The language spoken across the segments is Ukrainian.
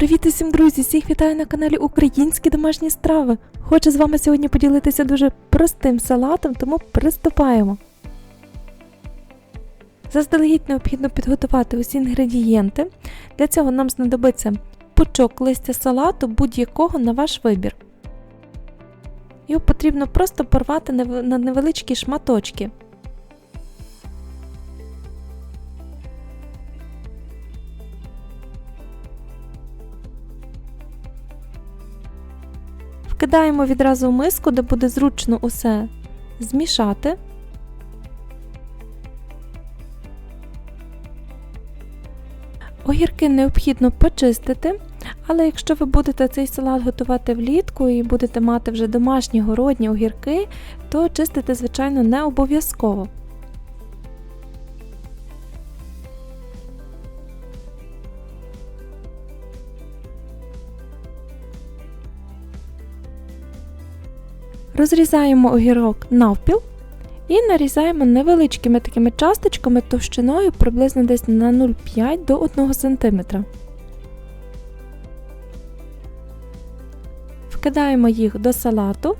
Привіт усім, друзі! Всіх вітаю на каналі Українські домашні страви. Хочу з вами сьогодні поділитися дуже простим салатом, тому приступаємо. Заздалегідь необхідно підготувати усі інгредієнти. Для цього нам знадобиться пучок листя салату будь-якого на ваш вибір. Його потрібно просто порвати на невеличкі шматочки. Вкидаємо відразу в миску, де буде зручно усе змішати. Огірки необхідно почистити, але якщо ви будете цей салат готувати влітку і будете мати вже домашні городні огірки, то чистити, звичайно, не обов'язково. Розрізаємо огірок навпіл і нарізаємо невеличкими такими часточками товщиною приблизно десь на 0,5 до 1 см. Вкидаємо їх до салату.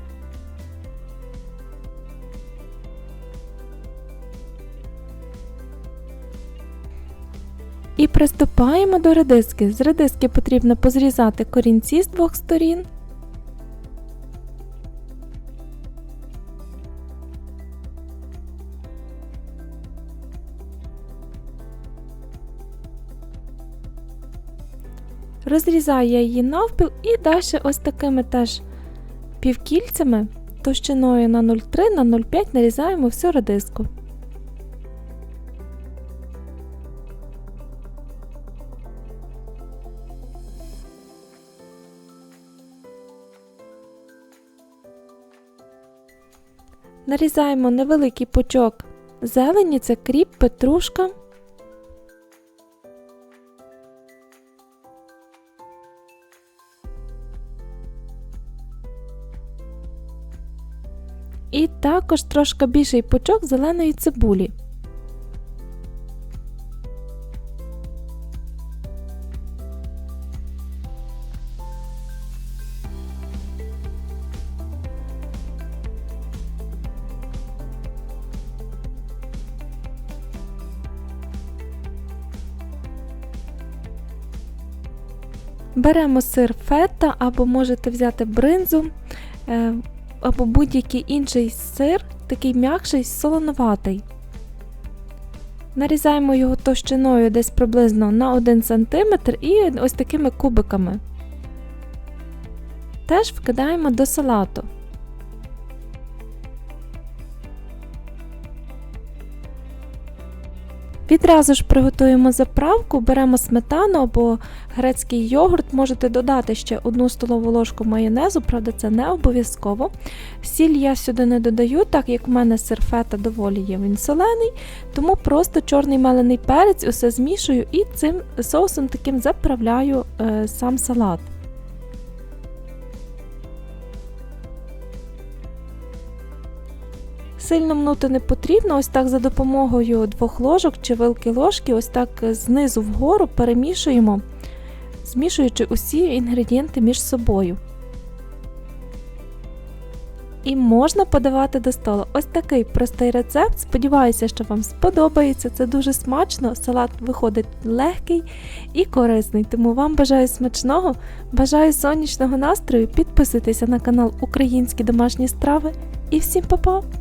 І приступаємо до редиски. З редиски потрібно позрізати корінці з двох сторін. Розрізаю я її навпіл і далі ось такими теж півкільцями товщиною на 0,3 на 0,5 нарізаємо всю редиску. Нарізаємо невеликий пучок зелені, це кріп, петрушка. І також трошки більший пучок зеленої цибулі. Беремо сир фета або можете взяти бринзу. Або будь-який інший сир, такий м'якший, солонуватий. Нарізаємо його товщиною десь приблизно на 1 см і ось такими кубиками. Теж вкидаємо до салату. Відразу ж приготуємо заправку, беремо сметану або грецький йогурт, можете додати ще одну столову ложку майонезу, правда, це не обов'язково. Сіль я сюди не додаю, так як у мене сир фета доволі є він солений, тому просто чорний мелений перець усе змішую і цим соусом таким заправляю е, сам салат. Сильно мнути не потрібно, ось так за допомогою двох ложок чи вилки ложки, ось так знизу вгору перемішуємо, змішуючи усі інгредієнти між собою. І можна подавати до столу. Ось такий простий рецепт. Сподіваюся, що вам сподобається. Це дуже смачно. Салат виходить легкий і корисний. Тому вам бажаю смачного, бажаю сонячного настрою. Підписуйтеся на канал Українські домашні страви і всім па-па!